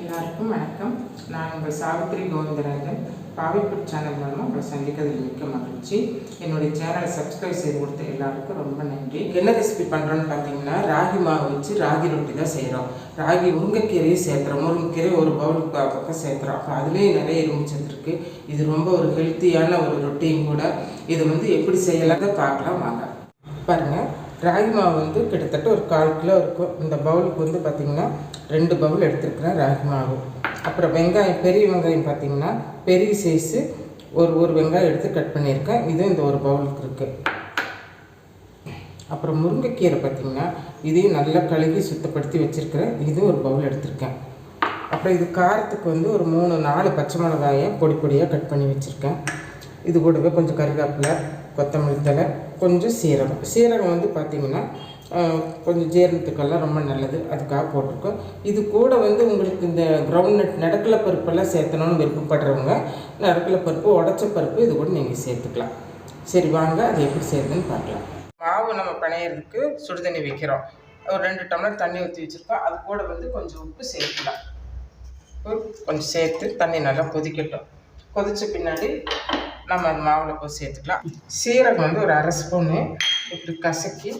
எல்லாருக்கும் வணக்கம். நான் உங்கள் சாவித்ரி கோவிந்தராஜன். பாவிப்பூர் சேனல் மூலமாக உங்களை சந்திக்கிறதுல மிக்க மகிழ்ச்சி. என்னுடைய சேனலை சப்ஸ்கிரைப் செய்து கொடுத்த எல்லாருக்கும் ரொம்ப நன்றி. என்ன ரெசிபி பண்ணுறோன்னு பார்த்தீங்கன்னா ராகி மாவு வச்சு ராகி ரொட்டி தான் செய்கிறோம் ராகி முருங்கைக்கீரையும் சேர்த்துறோம் முருங்கைக்கீரை ஒரு பவுலுக்கு பக்கம் சேர்த்துறோம் அப்போ அதுலேயும் நிறைய இரும்பு சேர்த்துருக்கு இது ரொம்ப ஒரு ஹெல்த்தியான ஒரு ரொட்டியும் கூட. இது வந்து எப்படி செய்யலாத பார்க்கலாம். வாங்க. பாருங்கள் ராகி மாவு வந்து கிட்டத்தட்ட ஒரு கால் கிலோ இருக்கும். இந்த பவுலுக்கு வந்து பார்த்திங்கன்னா ரெண்டு பவுல் எடுத்துருக்குறேன் ராகி மாவு அப்புறம் வெங்காயம் பெரிய வெங்காயம் பார்த்திங்கன்னா பெரிய சைஸு ஒரு ஒரு வெங்காயம் எடுத்து கட் பண்ணியிருக்கேன். இதுவும் இந்த ஒரு பவுலுக்கு இருக்குது அப்புறம் முருங்கைக்கீரை பார்த்திங்கன்னா இதையும் நல்லா கழுவி சுத்தப்படுத்தி வச்சுருக்கிறேன். இது ஒரு பவுல் எடுத்திருக்கேன். அப்புறம் இது காரத்துக்கு வந்து ஒரு மூணு நாலு பச்சை மிளகாயை பொடி பொடியாக கட் பண்ணி வச்சுருக்கேன். இது கூடவே கொஞ்சம் கருவேப்பிலை கொத்தமல்லி தழை கொஞ்சம் சீரகம். சீரகம் வந்து பார்த்திங்கன்னா கொஞ்சம் ஜீரணத்துக்கெல்லாம் ரொம்ப நல்லது. அதுக்காக போட்டிருக்கோம். இது கூட வந்து உங்களுக்கு இந்த கிரவுண்ட் நட் நடக்கலை பருப்பெல்லாம் சேர்த்தணும்னு விருப்பப்படுறவங்க நடக்கலை பருப்பு உடச்ச பருப்பு இது கூட நீங்கள் சேர்த்துக்கலாம். சரி வாங்க அது எப்படி சேர்த்துன்னு பார்க்கலாம். மாவு நம்ம பிணையிறதுக்கு சுடுதண்ணி வைக்கிறோம். ஒரு ரெண்டு டம்ளர் தண்ணி ஊற்றி வச்சுருக்கோம். அது கூட வந்து கொஞ்சம் உப்பு சேர்க்கலாம் கொஞ்சம் சேர்த்து தண்ணி நல்லா கொதிக்கட்டும். கொதிச்ச பின்னாடி நம்ம அந்த மாவில் போய் சேர்த்துக்கலாம். சீரகம் வந்து ஒரு அரை ஸ்பூனு. இப்படி கசக்கி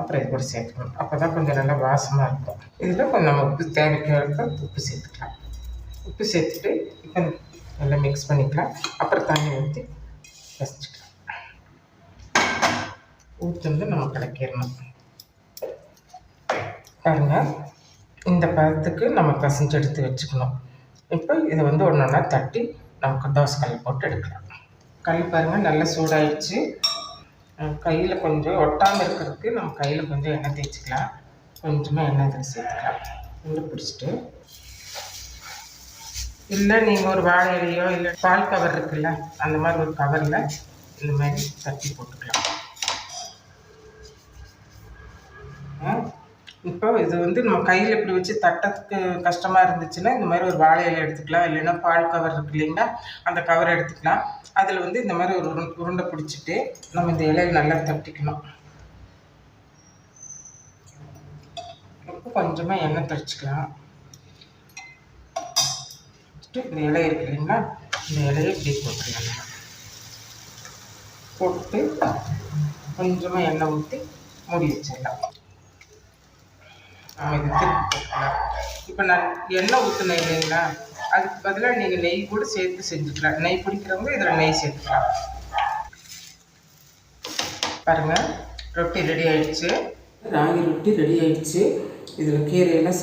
அப்புறம் இது கூட சேர்த்துக்கணும் அப்போ தான் கொஞ்சம் நல்லா வாசமாக இருக்கும். இதில் கொஞ்சம் நம்ம உப்பு தேவைக்கு உப்பு சேர்த்துக்கலாம். உப்பு சேர்த்துட்டு இப்போ நல்லா மிக்ஸ் பண்ணிக்கலாம். அப்புறம் தண்ணி ஊற்றி கசிச்சுக்கலாம். ஊற்றுந்து நம்ம கலக்கிடணும். பாருங்கள் இந்த பதத்துக்கு நம்ம கசிஞ்சு எடுத்து வச்சுக்கணும். இப்போ இதை வந்து ஒன்று ஒன்றா தட்டி நமக்கு தோசை கல் போட்டு எடுக்கலாம். கல் பாருங்கள் நல்லா சூடாயிடுச்சு. கையில் கொஞ்சம் ஒட்டாமல் இருக்கிறதுக்கு நம்ம கையில் கொஞ்சம் எண்ணெய் தேய்ச்சிக்கலாம். கொஞ்சமாக எண்ணெய் இதில் சேர்த்துக்கலாம். உள்ள பிடிச்சிட்டு. இல்லை நீங்கள் ஒரு வாழை இலையோ இல்லை பால் கவர் இருக்குல்ல அந்த மாதிரி ஒரு கவரில் இந்த மாதிரி தட்டி போட்டுக்கலாம். இப்போ இது வந்து நம்ம கையில் இப்படி வச்சு தட்டத்துக்கு கஷ்டமாக இருந்துச்சுன்னா இந்த மாதிரி ஒரு வாழை எடுத்துக்கலாம். இல்லைன்னா பால் கவர் இருக்கு இல்லைங்களா? அந்த கவர் எடுத்துக்கலாம். அதில் வந்து இந்த மாதிரி ஒரு உருண்டை பிடிச்சிட்டு நம்ம இந்த இலையில நல்லா தட்டிக்கணும். இப்போ கொஞ்சமாக எண்ணெய் தெளிச்சுக்கலாம். இந்த இலை இருக்கு இல்லைங்களா? இந்த இலையை இப்படி போட்டுக்கலாம். போட்டு கொஞ்சமாக எண்ணெய் ஊற்றி மூடி வச்சிடலாம். நம்ம இது திருப்பி போட்டுக்கலாம். இப்போ நான் எண்ணெய் ஊற்றினேன் இல்லைங்களா? அதுக்கு பதிலாக நீங்கள் நெய் கூட சேர்த்து செஞ்சுக்கலாம். நெய் பிடிக்கிறவங்க இதில் நெய் சேர்த்துக்கலாம். பாருங்கள் ரொட்டி ரெடி ஆயிடுச்சு. ராகி ரொட்டி ரெடி ஆயிடுச்சு. இதில் கீரையெல்லாம் சே